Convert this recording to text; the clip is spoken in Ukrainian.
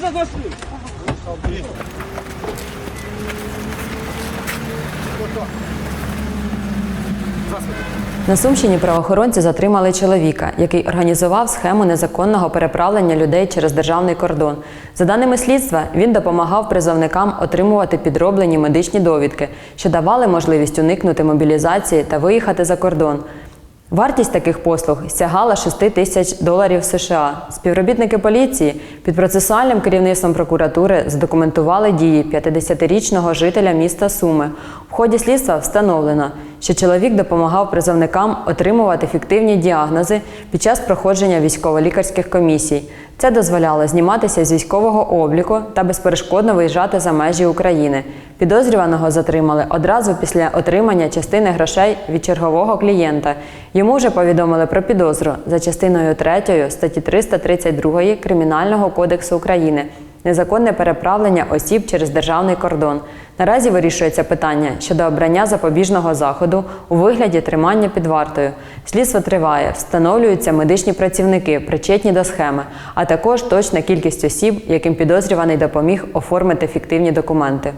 назад машину. На Сумщині правоохоронці затримали чоловіка, який організував схему незаконного переправлення людей через державний кордон. За даними слідства, він допомагав призовникам отримувати підроблені медичні довідки, що давали можливість уникнути мобілізації та виїхати за кордон. Вартість таких послуг сягала 6 тисяч доларів США. Співробітники поліції під процесуальним керівництвом прокуратури задокументували дії 50-річного жителя міста Суми. В ході слідства встановлено, що чоловік допомагав призовникам отримувати фіктивні діагнози під час проходження військово-лікарських комісій. Це дозволяло зніматися з військового обліку та безперешкодно виїжджати за межі України. Підозрюваного затримали одразу після отримання частини грошей від чергового клієнта. Йому вже повідомили про підозру за частиною 3 статті 332 Кримінального кодексу України. Незаконне переправлення осіб через державний кордон. Наразі вирішується питання щодо обрання запобіжного заходу у вигляді тримання під вартою. Слідство триває, встановлюються медичні працівники, причетні до схеми, а також точна кількість осіб, яким підозрюваний допоміг оформити фіктивні документи.